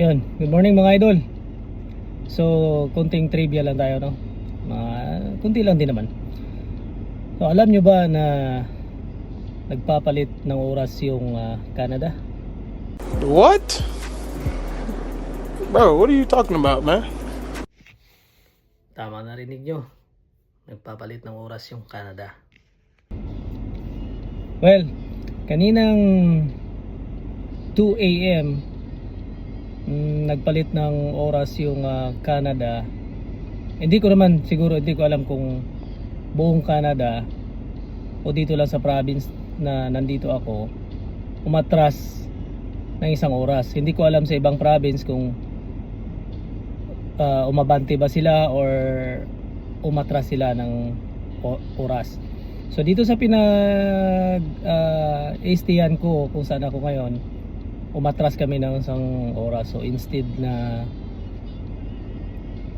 Yun, good morning mga idol. So, kunting trivia lang tayo, no? Mga, kunti lang din naman. So, alam nyo ba na nagpapalit ng oras yung ah, Canada? What? Bro, what are you talking about, man? Tama narinig nyo. Nagpapalit ng oras yung Canada. Well, kaninang 2 a.m. nagpalit ng oras yung ah, Canada. Hindi ko naman siguro hindi ko alam kung buong Canada o dito lang sa province na nandito ako umatras ng isang oras. Hindi ko alam sa ibang province kung uh, umabante ba sila or umatras sila ng oras. So dito sa pinag uh, ko kung saan ako ngayon, umatras kami ng isang oras. So instead na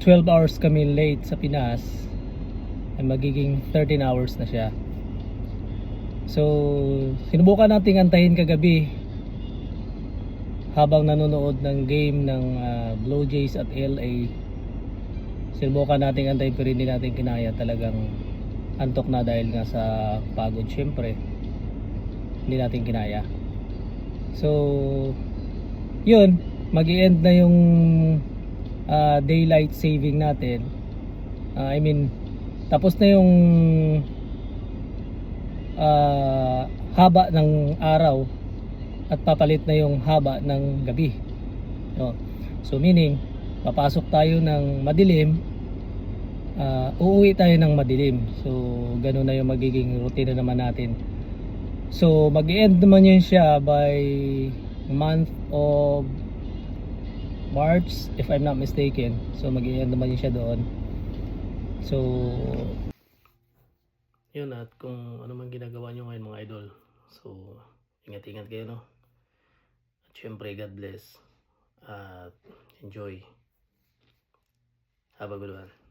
12 hours kami late sa Pinas, ay magiging 13 hours na siya. So sinubukan nating antahin kagabi habang nanonood ng game ng ah, Blue Jays at LA sinubukan natin antayin pero hindi natin kinaya talagang antok na dahil nga sa pagod syempre hindi natin kinaya so yun mag end na yung ah, daylight saving natin Ah, I mean tapos na yung ah, haba ng araw at papalit na yung haba ng gabi. No? So meaning, papasok tayo ng madilim, ah, uuwi tayo ng madilim. So ganun na yung magiging routine naman natin. So mag-end naman yun siya by month of March if I'm not mistaken. So mag-end naman yun siya doon. So yun at kung ano man ginagawa nyo ngayon mga idol. So ingat-ingat kayo no. At syempre God bless. At enjoy. Have a good one.